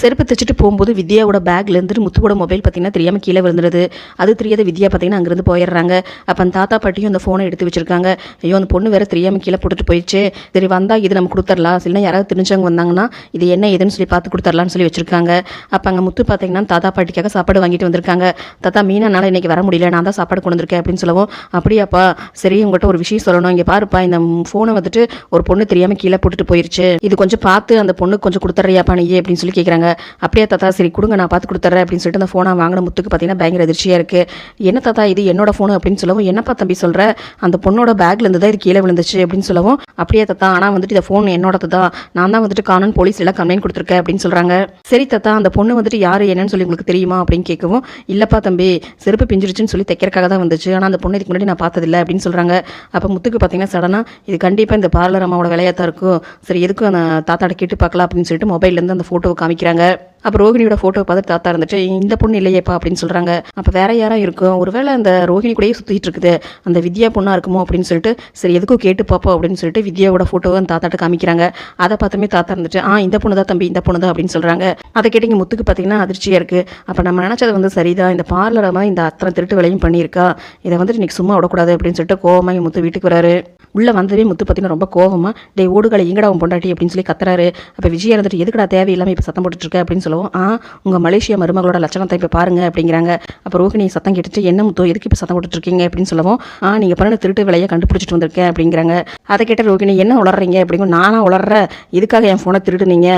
செருப்பு தைச்சிட்டு போகும்போது வித்யாவோட பேக்ல இருந்து முத்துவோட மொபைல் பார்த்தீங்கன்னா தெரியாமல் கீழே விழுந்துருது. அது தெரியாத வித்யா பார்த்தீங்கன்னா அங்கேருந்து போயிடுறாங்க. அப்போ அந்த தாத்தா பாட்டியும் அந்த ஃபோனை எடுத்து வச்சிருக்காங்க. ஐயோ அந்த பொண்ணு வேற தெரியாமல் கீழே போட்டுட்டு போயிடுச்சு. சரி வந்தா இது நம்ம கொடுத்துடலாம். சரினா யாராவது தெரிஞ்சவங்க வந்தாங்கன்னா இது என்ன ஏதுன்னு சொல்லி பார்த்து கொடுத்துடலாம்னு சொல்லி வச்சிருக்காங்க. அப்போ அங்கே முத்து பார்த்தீங்கன்னா தாத்தா பாட்டிக்காக சாப்பாடு வாங்கிட்டு வந்திருக்காங்க. தாத்தா மீனானால இன்னைக்கு வர முடியல. நான் தான் சாப்பாடு கொண்டு வந்திருக்கேன் அப்படின்னு சொல்லவும் அப்படியாப்பா சரி உங்கள்கிட்ட ஒரு விஷயம் சொல்லணும். இங்கே பாருப்பா இந்த ஃபோனை வந்துட்டு ஒரு பொண்ணு தெரியாமல் கீழே போட்டுட்டு போயிருச்சு. இது கொஞ்சம் பார்த்து அந்த பொண்ணுக்கு கொஞ்சம் கொடுத்துட்றியாப்பா நீ அப்படின்னு சொல்லி கேட்குறாங்க அப்படியே தாத்தா சரி கொடுங்க நான் பார்த்து கொடுத்துட்றேன் அப்படின்னு சொல்லிட்டு அந்த ஃபோனை வாங்கின முத்துக்கு பார்த்தீங்கன்னா பயங்கர அதிர்ச்சியாக இருக்குது என்ன தாத்தா இது? என்னோட ஃபோனு அப்படின்னு சொல்லவும் என்னப்பா தம்பி சொல்கிற அந்த பொண்ணோட பேக்லேருந்து தான் இது கீழே விழுந்துச்சு அப்படின்னு சொல்லவும் அப்படியே தாத்தா ஆனால் வந்துட்டு இந்த ஃபோன் என்னோடது தான் நான் தான் வந்துட்டு காணன் போலீஸ் எல்லாம் கம்ப்ளைண்ட் கொடுத்துருக்கேன் அப்படின்னு சொல்கிறாங்க சரி தாத்தா அந்த பொண்ணு வந்துட்டு யார் என்னன்னு சொல்லி உங்களுக்கு தெரியுமா? அப்படின்னு கேட்கவும் இல்லைப்பா தம்பி செருப்பு பிஞ்சிருச்சுன்னு சொல்லி தைக்கிறக்காக தான் வந்துச்சு. ஆனால் அந்த பொண்ணு இதுக்கு முன்னாடி நான் பார்த்ததில்ல அப்படின்னு சொல்கிறாங்க அப்போ முத்துக்கு பார்த்தீங்கன்னா சடனாக இது கண்டிப்பாக இந்த பார்லர் அம்மாவோட வேலையாக தான் இருக்கும். சரி எதுக்கும் அந்த தாத்தாட்ட கேட்டு பார்க்கலாம் அப்படின்னு சொல்லிட்டு மொபைல்லேருந்து அந்த ஃபோட்டோவை காமிக்கிறாங்க. அப்போ ரோஹிணியோட ஃபோட்டோ பார்த்து தாத்தா இருந்துட்டு இந்த பொண்ணு இல்லையேப்பா அப்படின்னு சொல்கிறாங்க அப்போ வேற யாரா இருக்கும். ஒருவேளை அந்த ரோகிணி கூடயே சுற்றிட்டு இருக்குது. அந்த வித்யா பொண்ணாக இருக்குமோ அப்படின்னு சொல்லிட்டு சரி எதுக்கும் கேட்டு பார்ப்போம் அப்படின்னு சொல்லிட்டு வித்யாவோட ஃபோட்டோவை அந்த தாத்தாட்ட காமிக்கிறாங்க. அதை பார்த்துமே தாத்தா இருந்துட்டு ஆ இந்த பொண்ணு தான் தம்பி இந்த பொண்ணு தான் அப்படின்னு சொல்கிறாங்க அதை கேட்டிங்க முத்துக்கு பார்த்தீங்கன்னா அதிர்ச்சியாக இருக்குது அப்போ நம்ம நினச்சது வந்து சரிதான். இந்த பார்லரை இந்த அத்தனை திருட்டு வேலையும் பண்ணியிருக்கா. இதை வந்துட்டு இன்னைக்கு சும்மா விடக்கூடாது அப்படின்னு சொல்லிட்டு கோவமாக முத்து வீட்டுக்கு வராரு. உள்ளே வந்ததே முத்து பார்த்தீங்கன்னா ரொம்ப கோவமாக டே ஓடுகளை எங்கடா உன் பொண்டாட்டி? அப்படின்னு சொல்லி கத்துறாரு. அப்போ விஜயா இருந்துட்டு எதுக்குடா தேவையில்லாமல் இப்போ சத்தம் போட்டுட்டுருக்க அப்படின்னு சொல்லுவோம். ஆ உங்கள் மலேசியா மருமகளோட லட்சணத்தை இப்போ பாருங்க அப்படிங்கிறாங்க. அப்போ ரோகிணி சத்தம் கேட்டுட்டு என்ன முத்து எதுக்கு இப்போ சத்தம் போட்டுருக்கீங்க அப்படின்னு சொல்லவும். ஆ நீங்கள் பண்ண திருட்டு விலையை கண்டுபிடிச்சிட்டு வந்திருக்கேன் அப்படிங்கிறாங்க. அதை கேட்ட ரோகிணி என்ன உளறீங்க அப்படிங்க நானாக உளறேன் இதுக்காக என் ஃபோனை திருடுனீங்க?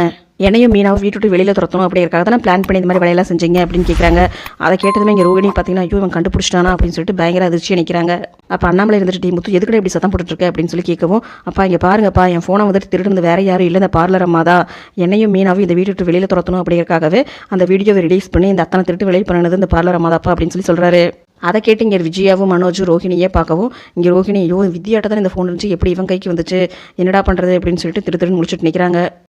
என்னையும் மீனாவும் வீட்டு விட்டு வெளியில் துரத்தணும் அப்படிங்கிறக்காக தான் பிளான் பண்ணி இந்த மாதிரி வேலையெல்லாம் செஞ்சீங்க அப்படின்னு கேட்குறாங்க அதை கேட்டதுமே இங்கே ரோகிணி பார்த்தீங்கன்னா ஐயோ இவன் கண்டுபிடிச்சிட்டானா? அப்படின்னு சொல்லிட்டு பயங்கர அதிர்ச்சியாக நிற்கிறாங்க அப்போ அண்ணாமலை இருந்துட்டு டீ முத்து எதுக்குடா இப்படி சத்தம் போட்டுருக்கு அப்படின்னு சொல்லி கேட்கவும் அப்பா இங்கே பாருங்கப்பா என் ஃபோனை வந்துட்டு திருடுனது வேற யாரும் இல்லை இந்த பார்லர் அம்மா தான் என்னையும் மீனாவும் இந்த வீட்டு விட்டு வெளியில் துரத்தணும் அப்படிங்கிறக்காகவே அந்த வீடியோவை ரிலீஸ் பண்ணி இந்த அத்தனை திருட்டு வெளியில் பண்ணது இந்த பார்லர் அம்மா தாப்பா அப்படின்னு சொல்லி சொல்கிறாரு அதை கேட்டு இங்கே விஜயாவும் மனோஜும் ரோஹிணியே பார்க்கவும் இங்கே ரோஹிணி ஐயோ வித்யாட்ட தான் இந்த ஃபோன் இருந்துச்சு எப்படி இவன் கைக்கு வந்துச்சு? என்னடா பண்ணுறது அப்படின்னு சொல்லிட்டு திரு திருன்னு முடிச்சுட்டு நிற்கிறாங்க